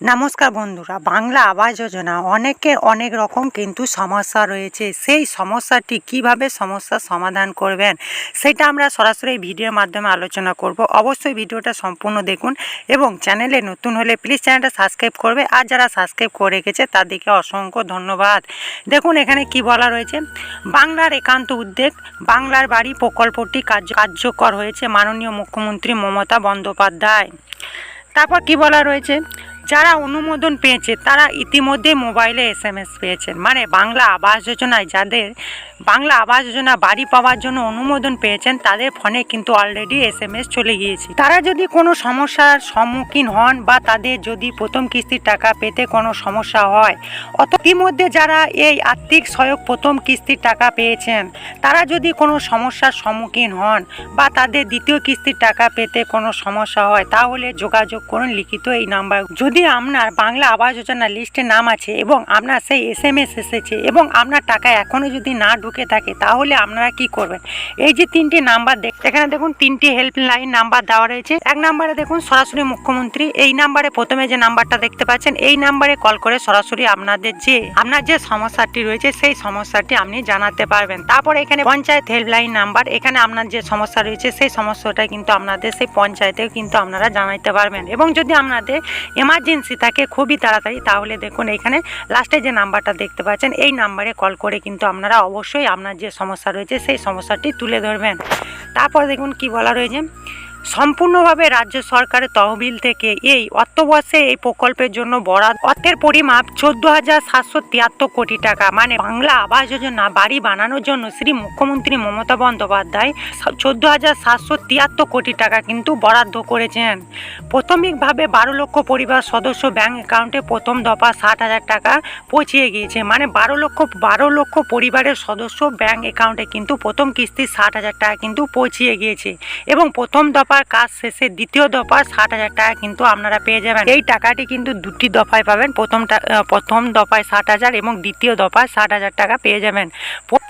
নমস্কার বন্ধুরা, বাংলা আবাস যোজনা অনেকের অনেক রকম কিন্তু সমস্যা রয়েছে। সেই সমস্যাটি কীভাবে সমস্যার সমাধান করবেন, সেটা আমরা সরাসরি ভিডিওর মাধ্যমে আলোচনা করব। অবশ্যই ভিডিওটা সম্পূর্ণ দেখুন এবং চ্যানেলে নতুন হলে প্লিজ চ্যানেলটা সাবস্ক্রাইব করবে। আর যারা সাবস্ক্রাইব করে রেখেছে, তাদেরকে অসংখ্য ধন্যবাদ। দেখুন, এখানে কি বলা রয়েছে? বাংলার একান্ত উদ্যোগ বাংলার বাড়ি প্রকল্পটি কার্য, কার্যকর হয়েছে মাননীয় মুখ্যমন্ত্রী মমতা বন্দ্যোপাধ্যায়। তারপর কি বলা রয়েছে? যারা অনুমোদন পেয়েছে, তারা ইতিমধ্যে মোবাইলে এস এম এস পেয়েছেন। মানে বাংলা আবাস যোজনায় যাদের, বাংলা আবাস যোজনা বাড়ি পাওয়ার জন্য অনুমোদন পেয়েছেন, তাদের ফোনে কিন্তু অলরেডি এস এম এস চলে গিয়েছে। তারা যদি কোনো সমস্যার সম্মুখীন হন বা তাদের যদি প্রথম কিস্তির টাকা পেতে কোনো সমস্যা হয়, অত ইতিমধ্যে যারা এই আর্থিক সহায়ক প্রথম কিস্তির টাকা পেয়েছেন, তারা যদি কোনো সমস্যার সম্মুখীন হন বা তাদের দ্বিতীয় কিস্তির টাকা পেতে কোনো সমস্যা হয়, তাহলে যোগাযোগ করুন লিখিত এই নাম্বার। যদি আপনার বাংলা আবাস যোজনা লিস্টে নাম আছে এবং আপনার সেই এস এম এস এসেছে এবং আপনার টাকা এখনও যদি না ঢুকে থাকে, তাহলে আপনারা কি করবেন? এই যে তিনটি নাম্বার দেখ, এখানে দেখুন তিনটি হেল্পলাইন নাম্বার দেওয়া রয়েছে। এক নাম্বারে দেখুন সরাসরি মুখ্যমন্ত্রী, এই নাম্বারে প্রথমে যে নাম্বারটা দেখতে পাচ্ছেন, এই নাম্বারে কল করে সরাসরি আপনাদের যে, আপনার যে সমস্যাটি রয়েছে, সেই সমস্যাটি আপনি জানাতে পারবেন। তারপর এখানে পঞ্চায়েত হেল্পলাইন নাম্বার এখানে আপনার যে সমস্যা রয়েছে, সেই সমস্যাটা কিন্তু আপনাদের, সেই পঞ্চায়েতেও কিন্তু আপনারা জানাইতে পারবেন। এবং যদি আপনাদের এমার্জেন্সি থাকে, খুবই তাড়াতাড়ি। তাহলে দেখুন, এইখানে লাস্টে যে নাম্বারটা দেখতে পাচ্ছেন, এই নাম্বারে কল করে কিন্তু আপনারা অবশ্যই আপনার যে সমস্যা রয়েছে, সেই সমস্যাটি তুলে ধরবেন। তারপর দেখুন কি বলা রয়েছে। সম্পূর্ণভাবে রাজ্য সরকারের তহবিল থেকে এই অর্থবর্ষে এই প্রকল্পের জন্য বরাদ অর্থের পরিমাপ চোদ্দ হাজার সাতশো তিয়াত্তর কোটি টাকা। মানে বাংলা আবাস যোজনা, বাড়ি বানানোর জন্য শ্রী মুখ্যমন্ত্রী মমতা বন্দ্যোপাধ্যায় চোদ্দ হাজার সাতশো তিয়াত্তর কোটি টাকা কিন্তু বরাদ্দ করেছেন। প্রাথমিকভাবে বারো লক্ষ পরিবার সদস্য ব্যাংক অ্যাকাউন্টে প্রথম দফা ষাট হাজার টাকা পৌঁছিয়ে গিয়েছে। মানে বারো লক্ষ বারো লক্ষ পরিবারের সদস্য ব্যাংক অ্যাকাউন্টে কিন্তু প্রথম কিস্তি ষাট হাজার টাকা কিন্তু পৌঁছিয়ে গিয়েছে। এবং প্রথম দফার কাজ শেষে দ্বিতীয় দফার ষাট হাজার টাকা কিন্তু আপনারা পেয়ে যাবেন। এই টাকাটি কিন্তু দুটি দফায় পাবেন। প্রথম প্রথম দফায় ষাট হাজার এবং দ্বিতীয় দফায় ষাট হাজার টাকা পেয়ে যাবেন।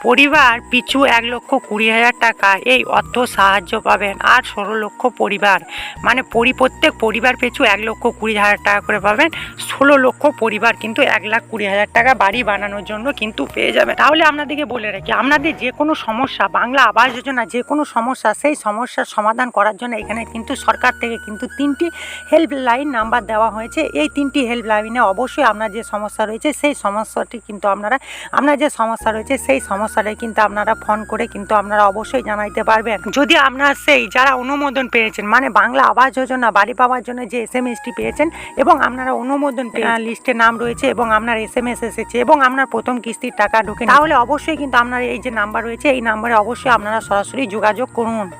পরিবার পিছু এক লক্ষ কুড়ি হাজার টাকা, এই অর্থ সাহায্য পাবেন। আর ষোলো লক্ষ পরিবার মানে পরি, প্রত্যেক পরিবার পিছু এক লক্ষ কুড়ি হাজার টাকা করে পাবেন। ষোলো লক্ষ পরিবার কিন্তু এক লাখ কুড়ি হাজার টাকা বাড়ি বানানোর জন্য কিন্তু পেয়ে যাবেন। তাহলে আপনাদেরকে বলে রাখি, আপনাদের যে কোনো সমস্যা, বাংলা আবাস যোজনা যে কোনো সমস্যা, সেই সমস্যার সমাধান করার জন্য এখানে কিন্তু সরকার থেকে কিন্তু তিনটি হেল্পলাইন নাম্বার দেওয়া হয়েছে। এই তিনটি হেল্পলাইনে অবশ্যই আপনার যে সমস্যা রয়েছে, সেই সমস্যাটি কিন্তু আপনারা, আপনার যে সমস্যা রয়েছে, সেই সমস্যাটাই কিন্তু আপনারা ফোন করে কিন্তু আপনারা অবশ্যই জানাইতে পারবেন। যদি আপনার সেই যারা অনুমোদন পেয়েছেন মানে বাংলা আবাস যোজনা বাড়ি পাওয়ার জন্য যে এস এম এসটি পেয়েছেন এবং আপনারা অনুমোদন লিস্টে নাম রয়েছে এবং আপনার এস এম এস এসেছে এবং আপনার প্রথম কিস্তির টাকা ঢুকে তাহলে অবশ্যই কিন্তু আপনার এই যে নাম্বার রয়েছে এই নাম্বারে অবশ্যই আপনারা সরাসরি যোগাযোগ করুন।